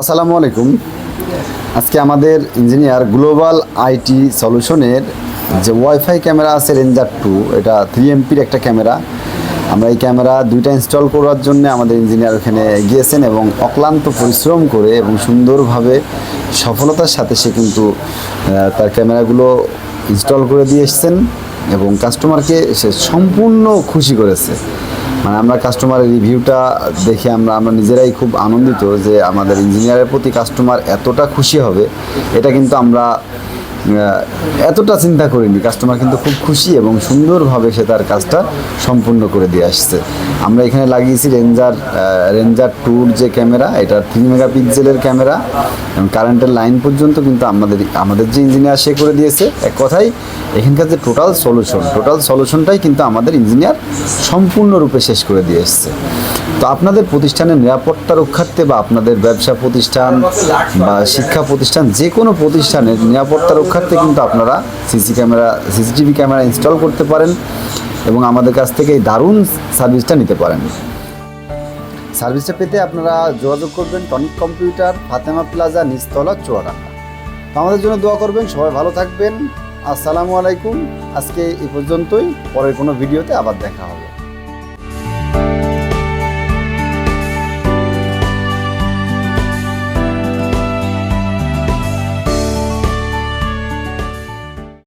আসসালামু আলাইকুম। আজকে আমাদের ইঞ্জিনিয়ার গ্লোবাল আইটি সলিউশনের যে ওয়াইফাই ক্যামেরা আছে রেঞ্জার টু, এটা থ্রি এমপির একটা ক্যামেরা। আমরা এই ক্যামেরা দুইটা ইনস্টল করার জন্য আমাদের ইঞ্জিনিয়ার ওখানে গিয়েছেন এবং অক্লান্ত পরিশ্রম করে এবং সুন্দরভাবে সফলতার সাথে সে কিন্তু তার ক্যামেরাগুলো ইনস্টল করে দিয়ে এসছেন এবং কাস্টমারকে সে সম্পূর্ণ খুশি করেছে। মানে আমরা কাস্টমারের রিভিউটা দেখে আমরা আমরা নিজেরাই খুব আনন্দিত যে আমাদের ইঞ্জিনিয়ারের প্রতি কাস্টমার এতটা খুশি হবে। এটা কিন্তু আমরা এতটা চিন্তা করিনি। কাস্টমার কিন্তু খুব খুশি এবং সুন্দরভাবে সে তার কাজটা সম্পূর্ণ করে দিয়ে আসছে। আমরা এখানে লাগিয়েছি রেঞ্জার রেঞ্জার টুর যে ক্যামেরা, এটা থ্রি মেগাপিক্সেলের ক্যামেরা এবং কারেন্টের লাইন পর্যন্ত কিন্তু আমাদের আমাদের যে ইঞ্জিনিয়ার সে করে দিয়েছে। এক কথাই এখানকার যে টোটাল সলিউশন টোটাল সলিউশনটাই কিন্তু আমাদের ইঞ্জিনিয়ার সম্পূর্ণরূপে শেষ করে দিয়ে এসছে। তো আপনাদের প্রতিষ্ঠানের নিরাপত্তা রক্ষার্থে বা আপনাদের ব্যবসা প্রতিষ্ঠান বা শিক্ষা প্রতিষ্ঠান, যে কোনো প্রতিষ্ঠানের নিরাপত্তা রক্ষার্থে কিন্তু আপনারা CC camera, CCTV camera install করতে পারেন এবং আমাদের কাছ থেকে এই দারুণ সার্ভিসটা নিতে পারেন। সার্ভিসটা পেতে আপনারা যোগাযোগ করবেন টনিক কম্পিউটার, ফাতেমা প্লাজা, নিচতলা, চুয়াডাঙ্গা। তো আমাদের জন্য দোয়া করবেন, সবাই ভালো থাকবেন। আসসালামু আলাইকুম। আজকে এই পর্যন্তই, পরের কোনো ভিডিওতে আবার দেখা হবে।